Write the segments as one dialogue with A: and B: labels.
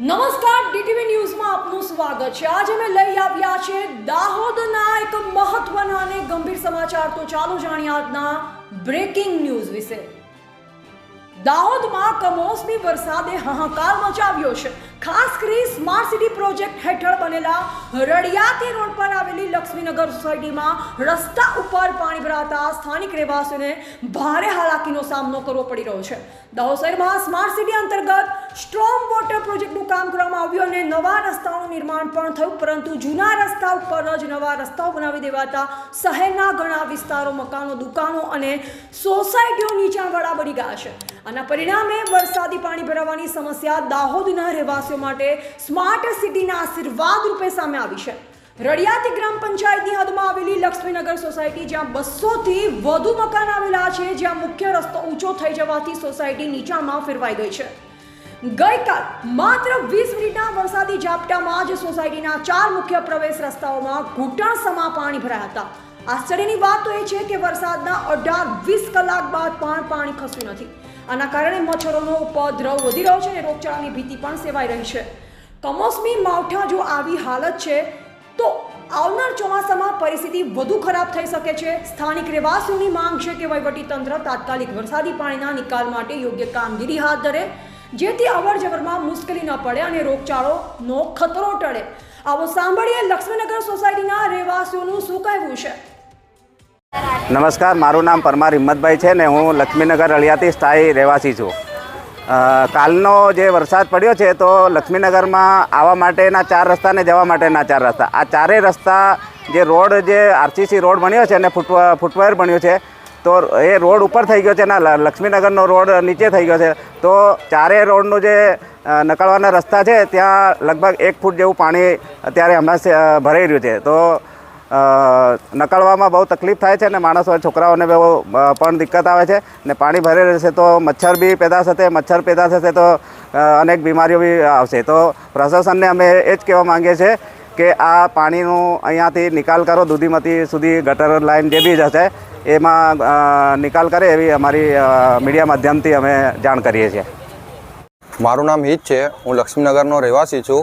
A: નમસ્કાર, ડીટીવી ન્યૂઝમાં આપનું સ્વાગત છે. આજે અમે લઈ આવ્યા છે દાહોદના એક મહત્વના અને ગંભીર સમાચાર. તો ચાલો જાણીએ આજના બ્રેકિંગ ન્યૂઝ વિશે. દાહોદમાં કમોસમી વરસાદે હાહાકાર મચાવ્યો છે. ખાસ કરી સ્માર્ટ સિટી પ્રોજેક્ટ હેઠળ બનેલા રડિયાતી રોડ પર આવેલી લક્ષ્મીનગર સોસાયટીમાં રસ્તા ઉપર પાણી ભરાતા સ્થાનિક રહેવાસીઓને ભારે હાલાકીનો સામનો કરવો પડી રહ્યો છે. દાહોદ શહેરમાં સ્માર્ટ સિટી અંતર્ગત સ્ટ્રોંગ વોટર પ્રોજેક્ટનું કામ કરવામાં આવ્યું અને નવા રસ્તાઓનું નિર્માણ પણ થયું, પરંતુ જૂના રસ્તા ઉપર જ નવા રસ્તાઓ બનાવી દેવાતા શહેરના ઘણા વિસ્તારો, મકાનો, દુકાનો અને સોસાયટીઓ નીચાણવાળા બની ગયા છે. આના પરિણામે વરસાદી પાણી ભરાવાની સમસ્યા દાહોદના રહેવાસીઓ માટે સ્માર્ટ સિટીના આશીર્વાદ રૂપે સામે આવી છે. રડિયાતી ગ્રામ પંચાયતની હદમાં આવેલી લક્ષ્મીનગર સોસાયટી, જ્યાં બસોથી વધુ મકાન આવેલા છે, જ્યાં મુખ્ય રસ્તો ઊંચો થઈ જવાથી સોસાયટી નીચાણમાં ફેરવાઈ ગઈ છે. ગઈકાલ માત્ર વીસ મિનિટના વરસાદી ઝાપટામાં જ સોસાયટીના ચાર મુખ્ય પ્રવેશ રસ્તાઓમાં ઘૂંટણ સમા પાણી ભરાયા હતા. આશ્ચર્યની વાત તો એ છે કે વરસાદના અઢાર વીસ કલાક બાદ પણ પાણી ખસ્યું નથી. આના કારણે મચ્છરોનો ઉપદ્રવ વધી રહ્યો છે અને રોગચાળાની ભીતિ પણ સેવાઈ રહી છે. કમોસમી માવઠા જો આવી હાલત છે, તો આવનાર ચોમાસામાં પરિસ્થિતિ વધુ ખરાબ થઈ શકે છે. સ્થાનિક રહેવાસીઓની માંગ છે કે તંત્ર તાત્કાલિક વરસાદી પાણીના નિકાલ માટે યોગ્ય કામગીરી હાથ ધરે, જેથી અવર જવરમાં મુશ્કેલી ન પડે અને રોગચાળોનો ખતરો ટળે. આવો સાંભળીએ લક્ષ્મીનગર સોસાયટીના રહેવાસીઓનું શું કહેવું છે?
B: નમસ્કાર, મારું નામ પરમાર હિંમતભાઈ છે ને હું લક્ષ્મીનગર અળિયાથી સ્થાયી રહેવાસી છું. કાલનો જે વરસાદ પડ્યો છે તો લક્ષ્મીનગરમાં આવવા માટેના ચાર રસ્તા ને જવા માટેના ચાર રસ્તા. આ ચારેય રસ્તા જે રોડ જે આરસીસી રોડ બન્યો છે અને ફૂટ, ફૂટવેર બન્યો છે, તો એ રોડ ઉપર થઈ ગયો છે ને લક્ષ્મીનગરનો રોડ નીચે થઈ ગયો છે. તો ચારેય રોડનો જે નકળવાના રસ્તા છે, ત્યાં લગભગ એક ફૂટ જેવું પાણી અત્યારે હમણાં ભરાઈ રહ્યું છે. તો નકળવામાં બહુ તકલીફ થાય છે અને માણસો, છોકરાઓને બહુ પણ દિક્કત આવે છે ને પાણી ભરે રહેશે તો મચ્છર બી પેદા થશે, મચ્છર પેદા થશે તો અનેક બીમારીઓ બી આવશે. તો પ્રશાસનને અમે એ જ કહેવા માંગીએ છીએ કે આ પાણીનું અહીંયાથી નિકાલ કરો, દૂધીમતી સુધી ગટર લાઈન જે બી જશે, એમાં નિકાલ કરે એવી અમારી મીડિયા માધ્યમથી અમે જાણ કરીએ છીએ.
C: મારું નામ હિત છે. હું લક્ષ્મીનગરનો રહેવાસી છું.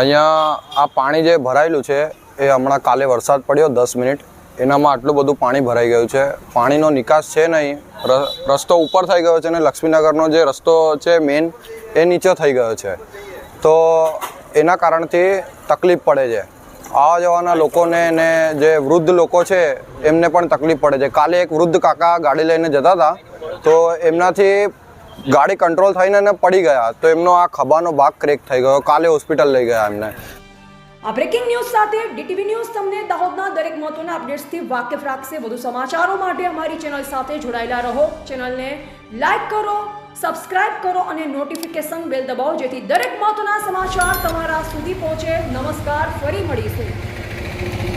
C: અહીંયા આ પાણી જે ભરાયેલું છે એ હમણાં કાલે વરસાદ પડ્યો, દસ મિનિટ. એનામાં આટલું બધું પાણી ભરાઈ ગયું છે. પાણીનો નિકાસ છે નહીં. રસ્તો ઉપર થઈ ગયો છે અને લક્ષ્મીનગરનો જે રસ્તો છે મેઇન એ નીચે થઈ ગયો છે. તો એના કારણથી તકલીફ પડે છે. આવવા જવાના લોકોને ને જે વૃદ્ધ લોકો છે, એમને પણ તકલીફ પડે છે. કાલે એક વૃદ્ધ કાકા ગાડી લઈને જતા હતા. તો એમનાથી ગાડી કંટ્રોલ થઈને પડી ગયા. તો એમનો આ ખભાનો ભાગ ક્રેક થઈ ગયો. કાલે હોસ્પિટલ લઈ ગયા એમને.
A: આ બ્રેકિંગ ન્યૂઝ સાથે ડીટીવી ન્યૂઝ તમને દાહોદના દરેક મહત્વના અપડેટ્સથી વાકેફ રાખશે. વધુ સમાચારો માટે અમારી ચેનલ સાથે જોડાયેલા રહો. ચેનલને લાઈક કરો, સબસ્ક્રાઇબ કરો અને નોટિફિકેશન બેલ દબાવો, જેથી દરેક મહત્વના સમાચાર તમારા સુધી પહોંચે. નમસ્કાર, ફરી મળીશું.